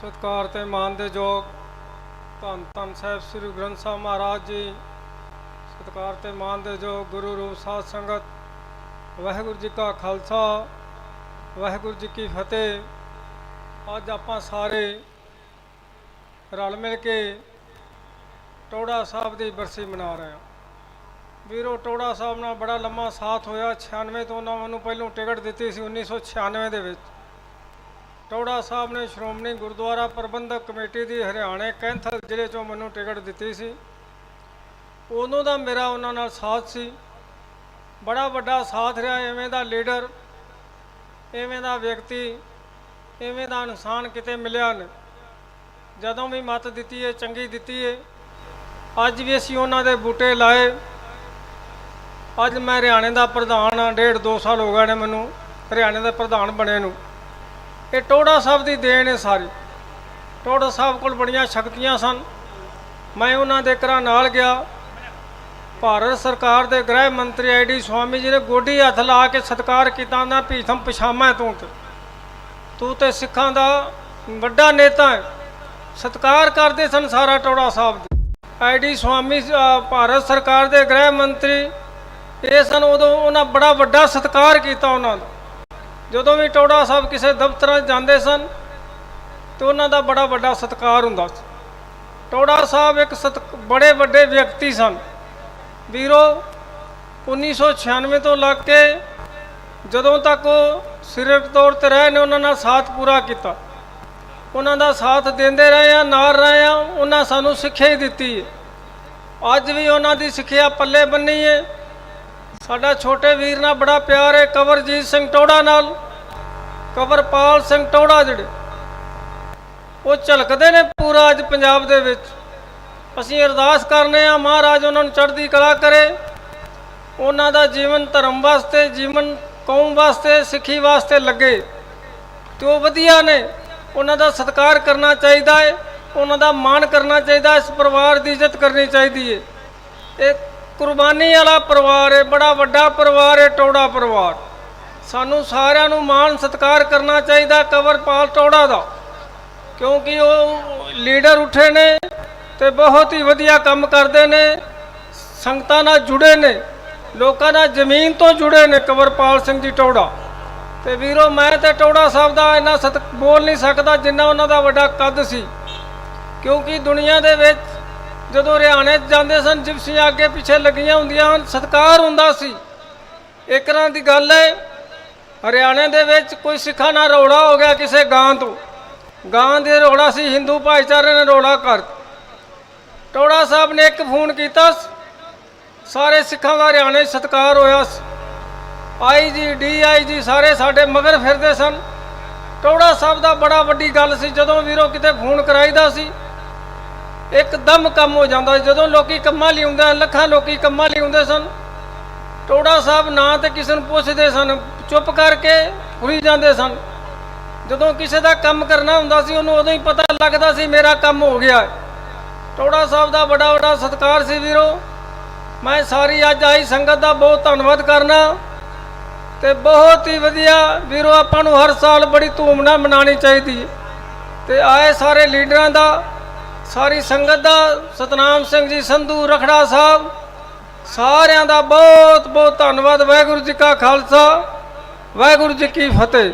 ਸਤਿਕਾਰ ਤੇ ਮਾਨ ਦੇ ਯੋਗ ਧੰਨ ਧੰਨ ਸਾਹਿਬ ਸ੍ਰੀ ਗ੍ਰੰਥ ਸਾਹਿਬ ਮਹਾਰਾਜ ਜੀ। ਸਤਿਕਾਰ ਤੇ ਮਾਨ ਦੇ ਯੋਗ ਗੁਰੂ ਰੂਪ ਸਾਧ ਸੰਗਤ, ਵਾਹਿਗੁਰੂ ਜੀ ਕਾ ਖਾਲਸਾ, ਵਾਹਿਗੁਰੂ ਜੀ ਕੀ ਫਤਿਹ। ਅੱਜ ਆਪਾਂ ਸਾਰੇ ਰਲ ਮਿਲ ਕੇ ਟੋੜਾ ਸਾਹਿਬ ਦੀ ਬਰਸੀ ਮਨਾ ਰਹੇ ਹਾਂ। ਵੀਰੋ, ਟੋੜਾ ਸਾਹਿਬ ਨਾਲ ਬੜਾ ਲੰਮਾ ਸਾਥ ਹੋਇਆ। 96 ਤੋਂ ਉਹਨਾਂ ਮੈਨੂੰ ਪਹਿਲੋਂ ਟਿਕਟ ਦਿੱਤੀ ਸੀ 1996 ਦੇ ਵਿੱਚ। ਟੋੜਾ ਸਾਹਿਬ ਨੇ ਸ਼੍ਰੋਮਣੀ ਗੁਰਦੁਆਰਾ ਪ੍ਰਬੰਧਕ ਕਮੇਟੀ ਦੀ ਹਰਿਆਣੇ ਕੈਂਥਲ ਜ਼ਿਲ੍ਹੇ ਚੋਂ ਮੈਨੂੰ ਟਿਕਟ ਦਿੱਤੀ ਸੀ। ਉਦੋਂ ਦਾ ਮੇਰਾ ਉਹਨਾਂ ਨਾਲ ਸਾਥ ਸੀ। ਬੜਾ ਵੱਡਾ ਸਾਥ ਰਿਹਾ, ਐਵੇਂ ਦਾ ਲੀਡਰ, ਐਵੇਂ ਦਾ ਵਿਅਕਤੀ, ਐਵੇਂ ਦਾ ਇਨਸਾਨ ਕਿਤੇ ਮਿਲਿਆ ਨਹੀਂ ਜਦੋਂ ਵੀ ਮਤ ਦਿੱਤੀ ਹੈ ਚੰਗੀ ਦਿੱਤੀ ਹੈ ਅੱਜ ਵੀ ਅਸੀਂ ਉਹਨਾਂ ਦੇ ਬੂਟੇ ਲਾਏ। ਅੱਜ ਮੈਂ ਹਰਿਆਣੇ ਦਾ ਪ੍ਰਧਾਨ ਆ ਡੇਢ ਦੋ ਸਾਲ ਹੋ ਗਏ ਨੇ ਮੈਨੂੰ ਹਰਿਆਣੇ ਦਾ ਪ੍ਰਧਾਨ ਬਣੇ ਨੂੰ। ਇਹ ਟੋੜਾ ਸਾਹਿਬ ਦੀ ਦੇਣ ਹੈ ਸਾਰੀ। ਟੋੜਾ ਸਾਹਿਬ ਕੋਲ ਬੜੀਆਂ ਸ਼ਕਤੀਆਂ ਸਨ। ਮੈਂ ਉਹਨਾਂ ਦੇ ਘਰਾਂ ਨਾਲ ਗਿਆ। ਭਾਰਤ ਸਰਕਾਰ ਦੇ ਗ੍ਰਹਿ ਮੰਤਰੀ ਆਈਡੀ ਸਵਾਮੀ ਜੀ ਨੇ ਗੋਡੀ ਹੱਥ ਲਾ ਕੇ ਸਤਿਕਾਰ ਕੀਤਾ ਨਾ ਭੀਖਮ ਪਛਾਮਾ ਤੂੰ ਤੇ। ਤੂੰ ਤੇ ਸਿੱਖਾਂ ਦਾ ਵੱਡਾ ਨੇਤਾ ਹੈ। ਸਤਿਕਾਰ ਕਰਦੇ ਸਨ ਸਾਰਾ ਟੋੜਾ ਸਾਹਿਬ ਦੀ। ਆਈਡੀ ਸਵਾਮੀ ਭਾਰਤ ਸਰਕਾਰ ਦੇ ਗ੍ਰਹਿ ਮੰਤਰੀ, ਇਹ ਸਨ ਉਦੋਂ ਉਹਨਾਂ ਬੜਾ ਵੱਡਾ ਸਤਿਕਾਰ ਕੀਤਾ ਉਹਨਾਂ ਦਾ। ਜਦੋਂ ਵੀ ਟੋੜਾ ਸਾਹਿਬ ਕਿਸੇ ਦਫ਼ਤਰਾਂ 'ਚ ਜਾਂਦੇ ਸਨ, ਤੇ ਉਹਨਾਂ ਦਾ ਬੜਾ ਵੱਡਾ ਸਤਿਕਾਰ ਹੁੰਦਾ ਸੀ। ਟੋੜਾ ਸਾਹਿਬ ਇੱਕ ਸਤ ਬੜੇ ਵੱਡੇ ਵਿਅਕਤੀ ਸਨ। ਵੀਰੋ 1996 ਤੋਂ ਲੱਗ ਕੇ ਜਦੋਂ ਤੱਕ ਉਹ ਸਰੀਰਕ ਤੌਰ ਤੇ ਰਹੇ ਨੇ, ਉਹਨਾਂ ਨਾਲ ਸਾਥ ਪੂਰਾ ਕੀਤਾ। ਉਹਨਾਂ ਦਾ ਸਾਥ ਦਿੰਦੇ ਰਹੇ ਆ, ਨਾਲ ਰਹੇ ਆ, ਉਹਨਾਂ ਸਾਨੂੰ ਸਿੱਖਿਆ ਹੀ ਦਿੱਤੀ ਹੈ। ਅੱਜ ਵੀ ਉਹਨਾਂ ਦੀ ਸਿੱਖਿਆ ਪੱਲੇ ਬੰਨੀ ਹੈ। ਸਾਡਾ ਛੋਟੇ ਵੀਰ ਨਾਲ ਬੜਾ ਪਿਆਰ ਹੈ, ਕਵਰਜੀਤ ਸਿੰਘ ਟੋੜਾ ਨਾਲ। ਕਵਰਪਾਲ ਸਿੰਘ ਟੋੜਾ ਜਿਹੜੇ, ਉਹ ਝਲਕਦੇ ਨੇ ਪੂਰਾ ਅੱਜ ਪੰਜਾਬ ਦੇ ਵਿੱਚ। ਅਸੀਂ ਅਰਦਾਸ ਕਰਨੇ ਆ, ਮਹਾਰਾਜ ਉਹਨਾਂ ਨੂੰ ਚੜ੍ਹਦੀ ਕਲਾ ਕਰੇ। ਉਹਨਾਂ ਦਾ ਜੀਵਨ ਧਰਮ ਵਾਸਤੇ, ਜੀਵਨ ਕੌਮ ਵਾਸਤੇ, ਸਿੱਖੀ ਵਾਸਤੇ ਲੱਗੇ। ਤੇ ਉਹ ਵਧੀਆ ਨੇ। ਉਹਨਾਂ ਦਾ ਸਤਿਕਾਰ ਕਰਨਾ ਚਾਹੀਦਾ ਹੈ, ਉਹਨਾਂ ਦਾ ਮਾਣ ਕਰਨਾ ਚਾਹੀਦਾ ਇਸ ਪਰਿਵਾਰ ਦੀ ਇੱਜ਼ਤ ਕਰਨੀ ਚਾਹੀਦੀ ਹੈ। ਇਹ ਕੁਰਬਾਨੀ ਵਾਲਾ ਪਰਿਵਾਰ ਹੈ ਬੜਾ ਵੱਡਾ ਪਰਿਵਾਰ ਹੈ ਟੋੜਾ ਪਰਿਵਾਰ। ਸਾਨੂੰ ਸਾਰਿਆਂ ਨੂੰ ਮਾਣ ਸਤਿਕਾਰ ਕਰਨਾ ਚਾਹੀਦਾ ਕਵਰਪਾਲ ਟੋੜਾ ਦਾ। ਕਿਉਂਕਿ ਉਹ ਲੀਡਰ ਉੱਠੇ ਨੇ ਤੇ ਬਹੁਤ ਹੀ ਵਧੀਆ ਕੰਮ ਕਰਦੇ ਨੇ, ਸੰਗਤਾਂ ਨਾਲ ਜੁੜੇ ਨੇ, ਲੋਕਾਂ ਨਾਲ ਜ਼ਮੀਨ ਤੋਂ ਜੁੜੇ ਨੇ ਕਵਰਪਾਲ ਸਿੰਘ ਜੀ ਟੋੜਾ। ਤੇ ਵੀਰੋ, ਮੈਂ ਤੇ ਟੋੜਾ ਸਾਹਿਬ ਦਾ ਇੰਨਾ ਸਤ, ਬੋਲ ਨਹੀਂ ਸਕਦਾ ਜਿੰਨਾ ਉਹਨਾਂ ਦਾ ਵੱਡਾ ਕੱਦ ਸੀ। ਕਿਉਂਕਿ ਦੁਨੀਆ ਦੇ ਵਿੱਚ ਜਦੋਂ ਹਰਿਆਣੇ ਜਾਂਦੇ ਸਨ, ਜਿਪਸੀਆਂ ਅੱਗੇ ਪਿੱਛੇ ਲੱਗੀਆਂ ਹੁੰਦੀਆਂ ਹਨ, ਸਤਕਾਰ ਹੁੰਦਾ ਸੀ। ਇੱਕ ਤਰ੍ਹਾਂ ਦੀ ਗੱਲ ਹੈ, ਹਰਿਆਣੇ ਦੇ ਵਿੱਚ ਕੋਈ ਸਿੱਖਾਂ ਨਾਲ ਰੌਲਾ ਹੋ ਗਿਆ ਕਿਸੇ ਗਾਂ ਤੋਂ। ਗਾਂ ਦੇ ਰੌਲਾ ਸੀ, ਹਿੰਦੂ ਭਾਈਚਾਰੇ ਨੇ ਰੌਲਾ ਕਰ ਟੋੜਾ ਸਾਹਿਬ ਨੇ ਇੱਕ ਫੋਨ ਕੀਤਾ ਸਾਰੇ ਸਿੱਖਾਂ ਦਾ ਹਰਿਆਣੇ 'ਚ ਸਤਕਾਰ ਹੋਇਆ ਸੀ। ਆਈ ਜੀ, ਡੀ ਆਈ ਜੀ ਸਾਰੇ ਸਾਡੇ ਮਗਰ ਫਿਰਦੇ ਸਨ। ਟੋੜਾ ਸਾਹਿਬ ਦਾ ਬੜਾ ਵੱਡੀ ਗੱਲ ਸੀ, ਜਦੋਂ ਵੀਰੋ ਕਿਤੇ ਫੋਨ ਕਰਾਈਦਾ ਸੀ ਇੱਕਦਮ ਕੰਮ ਹੋ ਜਾਂਦਾ ਜਦੋਂ ਲੋਕੀ ਕੰਮਾਂ ਲਈ ਹੁੰਦੇ ਲੱਖਾਂ ਲੋਕੀ ਕੰਮਾਂ ਲਈ ਹੁੰਦੇ ਸਨ, ਟੋੜਾ ਸਾਹਿਬ ਨਾਂ ਤੇ ਕਿਸੇ ਨੂੰ ਪੁੱਛਦੇ ਸਨ, ਚੁੱਪ ਕਰਕੇ ਹੁਰੀ ਜਾਂਦੇ ਸਨ। ਜਦੋਂ ਕਿਸੇ ਦਾ ਕੰਮ ਕਰਨਾ ਹੁੰਦਾ ਸੀ, ਉਹਨੂੰ ਉਦੋਂ ਹੀ ਪਤਾ ਲੱਗਦਾ ਸੀ, ਮੇਰਾ ਕੰਮ ਹੋ ਗਿਆ ਟੋੜਾ ਸਾਹਿਬ ਦਾ ਬੜਾ ਵੱਡਾ ਸਤਿਕਾਰ ਸੀ ਵੀਰੋ। ਮੈਂ ਸਾਰੀ ਅੱਜ ਆਈ ਸੰਗਤ ਦਾ ਬਹੁਤ ਧੰਨਵਾਦ ਕਰਨਾ। ਤੇ ਬਹੁਤ ਹੀ ਵਧੀਆ ਵੀਰੋ, ਆਪਾਂ ਨੂੰ ਹਰ ਸਾਲ ਬੜੀ ਧੂਮ ਨਾਲ ਮਨਾਉਣੀ ਚਾਹੀਦੀ ਹੈ। ਤੇ ਆਏ ਸਾਰੇ ਲੀਡਰਾਂ ਦਾ ਸਾਰੀ ਸੰਗਤ ਦਾ ਸਤਨਾਮ ਸਿੰਘ ਜੀ, ਸੰਧੂ ਰਖੜਾ ਸਾਹਿਬ, ਸਾਰਿਆਂ ਦਾ ਬਹੁਤ ਬਹੁਤ ਧੰਨਵਾਦ। ਵਾਹਿਗੁਰੂ ਜੀ ਕਾ ਖਾਲਸਾ, ਵਾਹਿਗੁਰੂ ਜੀ ਕੀ ਫਤਿਹ।